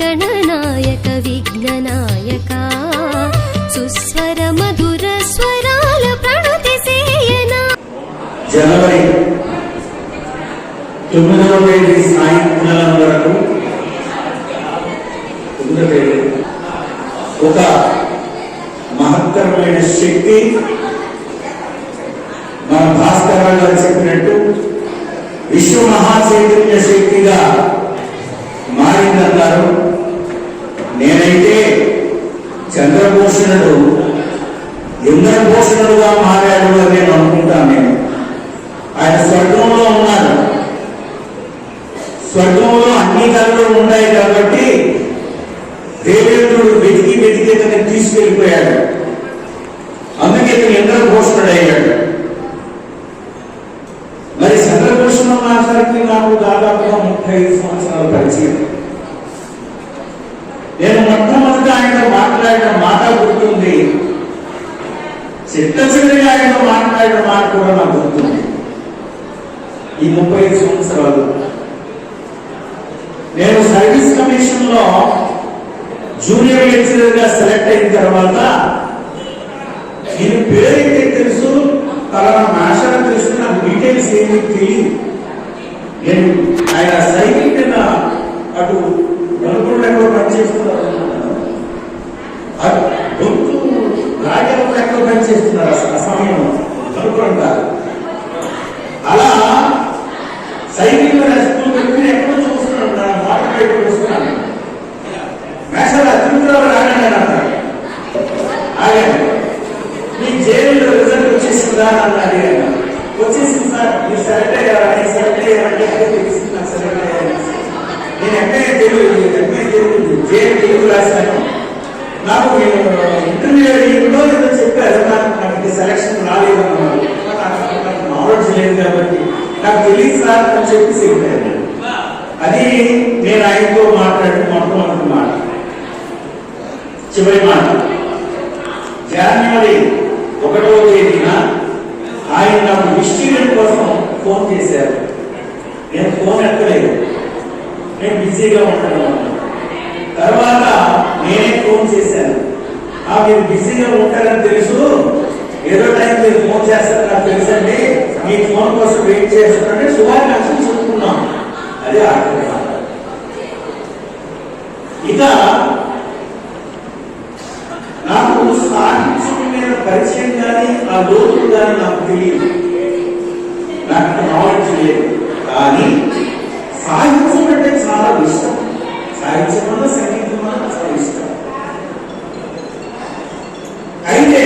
గణనాయక విఘ్ననాయక సుస్వర మధుర స్వరాల ప్రణతి సేయనా. జనవరి తొమ్మిదవ తేదీ సాయంకాలం వరకు ఒక మహత్తరమైన శక్తి మన భాస్కర్ గారు చెప్పినట్టు విశ్వ మహాచైతన్య శక్తిగా మారిందన్నారు నేనైతే చంద్రభూషణుడు ఇంద్రభూషణుడుగా మారాడు అని నేను అనుకుంటాను నేను. ఆయన స్వర్గంలో ఉన్నారు. స్వర్గంలో అన్ని కళలు ఉన్నాయి కాబట్టి దేవేంద్రుడు వెతికి వెతికి ఇతన్ని తీసుకెళ్ళిపోయాడు. అందుకే ఇతను ఇంద్రభూషణుడు అయ్యాడు మరి చంద్రభూషణం మాట్లాడితే నాకు దాదాపు ముప్పై ఐదు సంవత్సరాల పరిచయం నేను మొట్టమొదట ఆయనతో మాట్లాడిన మాట గుర్తుంది. చిత్తశుద్ధిగా ఆయన ఆయనతో మాట్లాడిన మాట కూడా నాకు గుర్తుంది. ఈ ముప్పై ఐదు సంవత్సరాలు. నేను సర్వీస్ కమిషన్లో జూనియర్ లెక్చరర్గా సెలెక్ట్ అయిన తర్వాత నేను పేరైతే తెలుసు? తర్వాత మాస్టర్ తెలుసు నాకు డీటెయిల్స్ ఏమీ తెలియదు. ఆయన సైకిల్ అటు నలుగురు పనిచేస్తున్నారు. గొంతు రాజాలు ఎక్కడో పనిచేస్తున్నారు ఆ ఆ సమయంలో. నలుగురు కాదు. అలా సైకిల్ మీద స్కూల్ ఎక్కడో చూస్తున్నాడు. నా మాట పైపు చూస్తున్నాను మేషాల తిరుగుతున్నారు రాగానే అంటాడు. ఆగాను మీ జైలు రిజల్ట్ వచ్చేసిందా? అని అడిగాను వచ్చేసింది సార్. మీరు సెలెక్ట్ అయ్యారా? సెలెక్ట్ అయ్యారంటే తెలిసింది నాకు ఇంటర్మీడియట్లో ఏదో చెప్పారు నాకు నాకు సెలక్షన్ రాలేదు నాకు- నాకు నాలెడ్జ్ లేదు కాబట్టి నాకు తెలియదు సార్ అని చెప్పి చెప్పారు అది నేను ఆయనతో మాట్లాడిన మొట్టమొదటి మాట చివరి మాట. జనవరి ఒకటో తేదీన ఆయన నాకు విస్టిరియన్ కోసం ఫోన్ చేశారు. నేను ఫోన్ ఎత్తలేదు. నేను బిజీగా ఉంటాను. తర్వాత నేనే ఫోన్ చేశాను. ఆ మీరు బిజీగా ఉంటారని తెలుసు. ఏదో టైం మీరు ఫోన్ చేస్తారు నాకు తెలుసండి. మీ ఫోన్ కోసం వెయిట్ చేస్తున్నాను శుభాకాంక్షలు చెప్పుకున్నాం అదే ఆఖరి ఇక నాకు సాహిత్యం మీద పరిచయం కానీ ఆ లోతులు కానీ నాకు తెలియదు. నాకు నాలెడ్జ్ లేదు. కానీ సాహిత్యం అంటే చాలా ఇష్టం. సాహిత్యం అన్న సంగీతం అన్న చాలా ఇష్టం. అయితే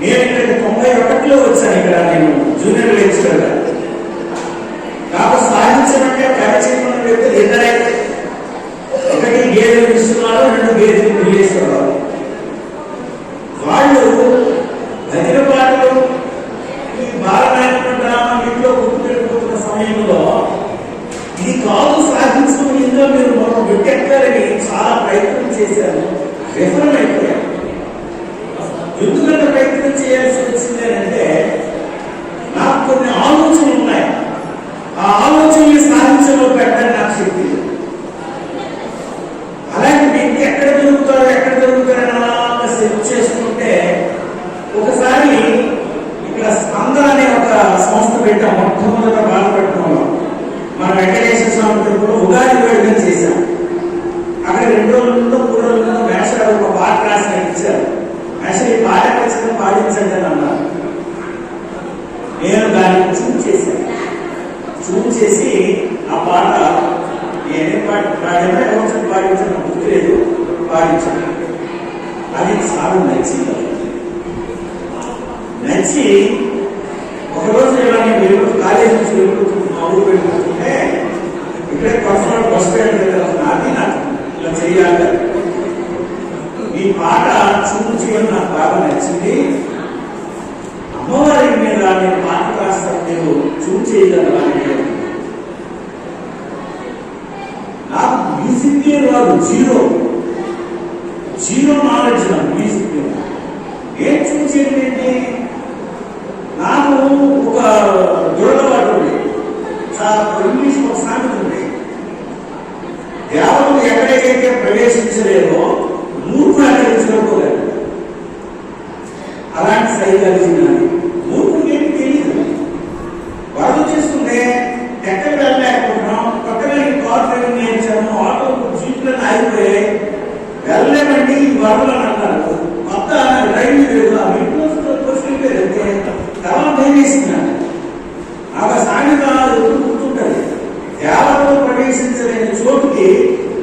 నేను ఇక్కడ తొంభై ఒకటిలో వచ్చాను ఇక్కడ నేను జూనియర్ లెక్చరర్ నాకు సాహిత్యం అంటే పరిచయం ఉన్న వ్యక్తులు ఇద్దరే ఒకటి గేదెలు ఇస్తున్నారు రెండు గేదెలు పిల్లేశ్వరరావు వాళ్ళు భజన పాటలు ఈ బాలనాయకుడు డ్రామా ఇంట్లో గుర్తుపెట్టుకుంటున్న సమయంలో ఇది కాదు సాధించడం ఇంకా మీరు మనం వికెట్లని చాలా ప్రయత్నం చేశారు విఫలమైపోయారు ఎందుకంటే ప్రయత్నం చేయాల్సి వచ్చింది అంటే నాకు కొన్ని ఆలోచనలు ఉన్నాయి. ఆ ఆలోచనలు సాధించలో పెట్టండి నాకు శక్తి లేదు. అలాంటి వ్యక్తి ఎక్కడ దొరుకుతారో ఎక్కడ దొరుకుతారని అలా సెర్చ్ చేసుకుంటే ఒకసారి ఇక్కడ స్పందన అనే ఒక సంస్థ పెట్టాం మొట్టమొదట బాధపడటంలో మన వెంకటేశ్వర స్వామి తిరుపతిలో ఉగాది వేడుకలు చేశాం. అక్కడ రెండు రోజుల్లో మూడు రోజుల్లో మేషాలు ఒక పాట రాసి ఇచ్చారు. మేషాలు ఈ పాట ఖచ్చితంగా పాటించండి అని అన్నారు. నేను దాన్ని చూప్ చేశాను. చూప్ చేసి ఆ పాట నేనే పాట పాడినా ఎవరు పాటించాను నాకు గుర్తులేదు. పాటించాను అది చాలా నచ్చింది నచ్చి ఒకరోజు ఇలా నేను వెళ్ళిపోతూ కాలేజీ నుంచి వెళ్ళిపోతూ మా ఊరు వెళ్ళిపోతుంటే ఇక్కడే పర్సనల్ బస్ స్టాండ్ దగ్గర నాది నాకు ఇలా చేయాలి ఈ పాట చూపు చేయడం నాకు బాగా నచ్చింది. అమ్మవారి మీద నేను పాట రాస్తాను నేను చూపు చేయగలను నాకు మ్యూజిక్ రాదు జీరో. జీరో నాలెడ్జ్ నాకు మ్యూజిక్ మీద ఏం చూసేది ఏంటి? నాకు ఒక దురలవాటు ఉంది. చాలా ఇంగ్లీష్ ఒక సామెత ఉంది. దేవతలు ఎక్కడికైతే ప్రవేశించలేదో మూర్ఖుడు అక్కడికి చేరుకోలేడు అలాంటి సైకాలజీ నాది మూర్ఖుడికి ఏమి తెలియదు. వరద చేస్తుంటే ఎక్కడ వెళ్ళలేకపోతున్నాం పక్కన కార్ డ్రైవింగ్ నేర్చాము ఆటో జీప్లను ఆగిపోయాయి. వెళ్ళలేమండి ఈ వరదలు అని అన్నారు కొత్త డ్రైవింగ్ లేదు ఆ ఇంట్లో వెళ్ళిపోయారు తర్వాత భయం వేస్తున్నాను ఆ సామెత ఎప్పుడు గుర్తుంటది. దేవతలు ప్రవేశించలేని చోటుకి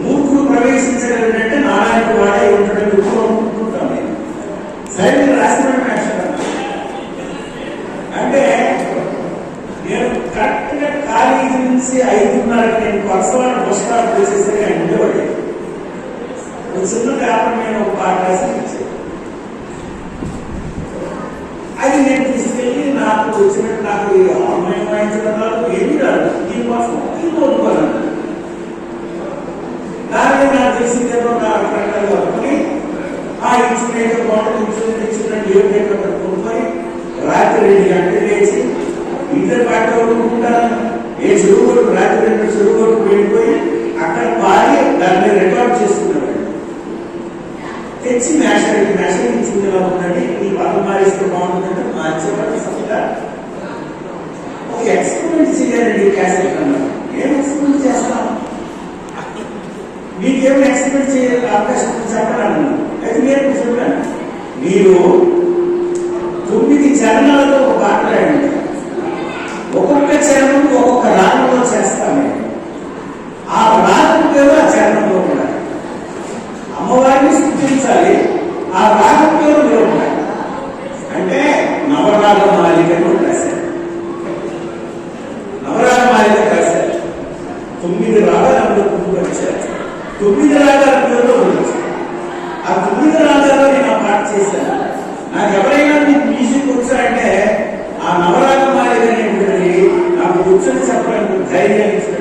మూర్ఖుడు ప్రవేశించగలంటే ఉంటాడని ఎప్పుడు నేను సరే రాసిన అంటే నేను కరెక్ట్గా కాలేజీ నుంచి ఐదున్నర నేను పర్సనల్ బస్ స్టాప్ చేసేసరికి ఆయన ఉండేవాడు ఒక చిన్న పేపర్ నేను ఒక పాట రాసి అది నేను తీసుకెళ్ళి నాకు వచ్చినట్టు నాకు ఆన్లైన్ వాయించడం కాదు ఏమీ రాదు దీనికోసం ఇది కొనుక్కోవాలంట దాన్ని నాకు తెలిసిందేమో నా అక్కడ అనుకుని ఆ ఇన్స్ట్రుమెంట్ బాగుంటుంది ఇన్స్ట్రుమెంట్ ఇన్స్ట్రుమెంట్ ఏ పేపర్ కొనుక్కొని రాత్రి రెండు గంటలు లేచి ఇంటర్ బయట కొనుక్కుంటాను ఏ చెరువు కొట్టు రాత్రి రెండు చెరువు కొట్టు వెళ్ళిపోయి అక్కడ పారి దాన్ని రికార్డ్ చేసుకున్నాడు తెచ్చి మేషానికి మేషానికి ఇచ్చింది ఎలా ఉందండి. ఈ పదం మారిస్తే బాగుంటుందంటే మార్చేవాడు సరిగ్గా ఒక ఎక్స్పెరిమెంట్ చేయాలండి క్యాసెట్ అన్నారు ఏం ఎక్స్పెరిమెంట్ చేస్తాం? మీకేం ఎక్స్పెరిమెంట్ చేయాలి? అవకాశం ఉంది చెప్పండి నేను చెప్పాను మీరు తొమ్మిది చరణాలతో ఒక పాట ఒక్కొక్క చరణం ఒక్కొక్క రాగంలో చేస్తాను నేను. ఆ రాగం పేరు ఆ చరణంలో కూడా అమ్మవారిని స్థుతించాలి. ఆ రాగం కూర్చొని చెప్పడానికి ధైర్యం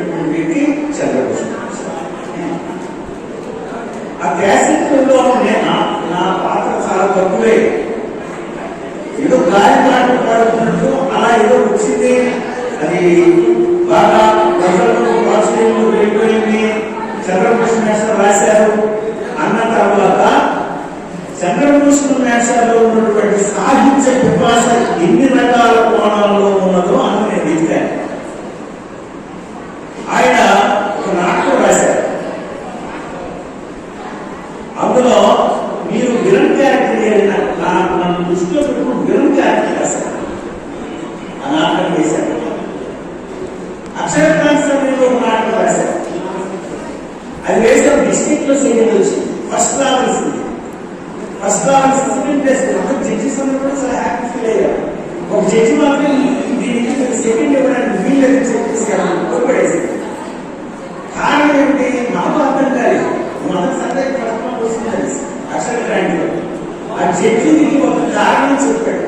రావాల్సింది సెకండ్ అందరూ జడ్జెస్ అందరూ కూడా చాలా హ్యాపీ ఫీల్ అయ్యారు. ఒక జడ్జి మాత్రం దీనికి సెకండ్ ఇవ్వడానికి వీళ్ళు చెప్పేసి కోల్పడేసి కారణం ఏమిటి? నాకు అర్థం కాలేదు మొదటి సందేహం ప్రశ్న వస్తుంది అక్షర క్రాంతిలో ఆ జడ్జి దీనికి ఒక కారణం చెప్పాడు.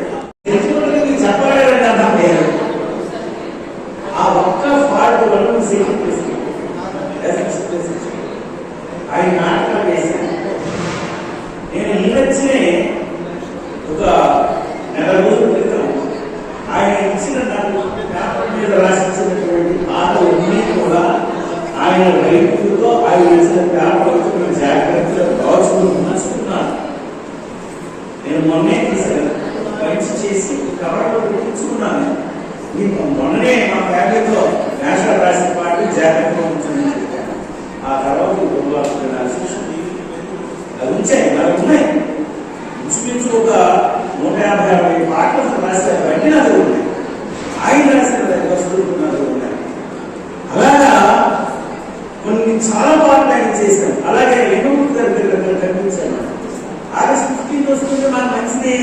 ఆ ఒక్క ఫాల్ట్ వల్ల సెకండ్ ఆయన నాటకాలు వేశాను. నేను ఈ వచ్చినే ఒక నెల రోజుల క్రితం ఆయన ఇచ్చిన నాకు పేపర్ మీద రాసించినటువంటి పాటలన్నీ కూడా ఆయన రైతులతో ఆయన ఇచ్చిన పేపర్లతో నేను జాగ్రత్తగా దాచుకుని ఉంచుకున్నాను నేను మొన్నే తీశాను మంచి చేసి కవర్లో పెట్టించుకున్నాను మీకు మొన్ననే మా ఫ్యామిలీతో నేషనల్ రాసిన పాటలు జాగ్రత్తగా ఉంచండి అని చెప్పాను. ఆ తర్వాత ఈ గురువారం రాసి అవి ఉంచాయి మరి ఉన్నాయి. ఇంచుమించు ఒక నూట యాభై అరవై పాటలు రాశారు. అవన్నీ నా దగ్గర ఉన్నాయి. ఆయన రాసిన వస్తువులు నా దగ్గర ఉన్నాయి. అలాగా కొన్ని చాలా పాటలు ఆయన చేశారు. అలాగే ఎన్నో దగ్గర కనిపించాను ఆగస్ట్ ఫిఫ్టీన్ వస్తుంటే మాకు మంచిది.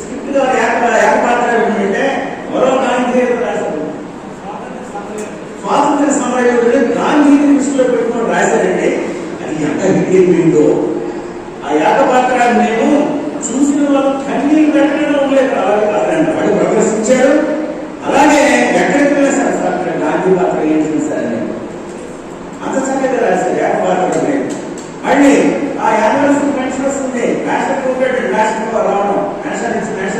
స్క్రిప్ట్గా ఏక ఏక ఏంటంటే మరో గాంధీ రాశారు. స్వాతంత్ర సమరయోధుడు గాంధీ దృష్టిలో పెట్టుకుని రాశారండి. అది ఎంత హిట్ ఆ ఏకపాత్రాన్ని నేను చూసిన వాళ్ళు కన్నీళ్ళు పెట్టడం లేదు అతను వాడు ప్రదర్శించాడు అలాగే ఎక్కడికి వెళ్ళినా సార్ గాంధీ పాత్ర ఏంటి సార్ అని. అంత చక్కగా రాశారు ఏకపాత్ర లేదు మళ్ళీ ఆ యానివర్సరీ పెన్షన్ వస్తుంది నేషనల్ కోఆపరేటివ్ నేషనల్ రావడం నేషనల్ నుంచి నేషనల్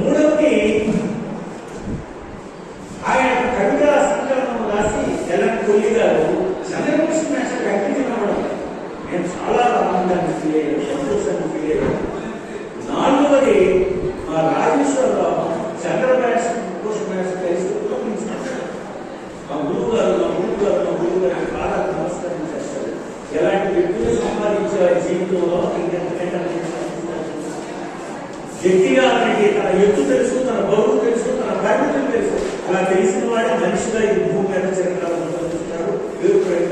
జీవితంలో ఇంకెంతకంటే గట్టిగా తనకి తన ఎత్తు తెలుసు తన గౌరవం తెలుసు తన పరిమితులు తెలుసు. అలా తెలిసిన వాడే మనిషిగా ఈ భూమి మీద చిరకాలం ప్రయత్నం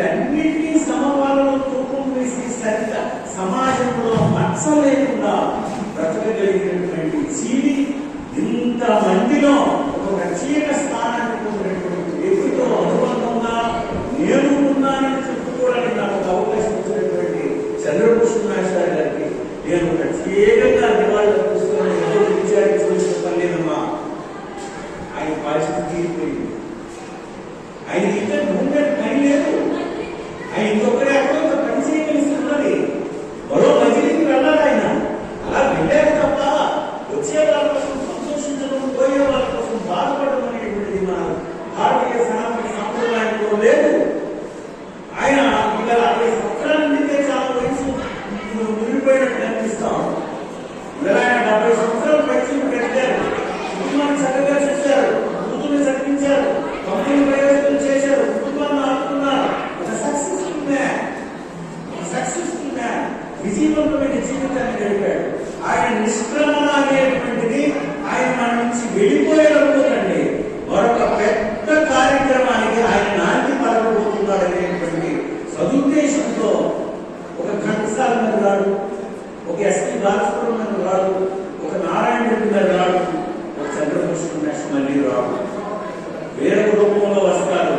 వీటన్నిటినీ సమవాళ్ళను తూపం వేసి సరిత సమాజంలో మచ్చ లేకుండా బ్రతకగలిగినటువంటి చీడి ఇంత మందిలో ఒక ప్రత్యేక స్థానాన్ని పొందినటువంటి వ్యక్తితో అనుబంధంగా నేను ఉన్నానని చెప్పుకోవడానికి నాకు అవకాశం ఇచ్చినటువంటి చంద్రభూషణాచార్య గారికి నేను ప్రత్యేకంగా నివాళులు అర్పిస్తున్నాను ఎవరు విచారించవలసిన పని ఆయన పరిస్థితి తీరిపోయింది. ఆయన ఇంకా ముందే Amen. ఎస్ బాలసుబ్రహ్మణ్యం రాడు ఒక నారాయణ రెడ్డి ఒక చంద్రభూషణ్ లక్ష్మణి రాడు వేరొక రూపంలో వస్తారు.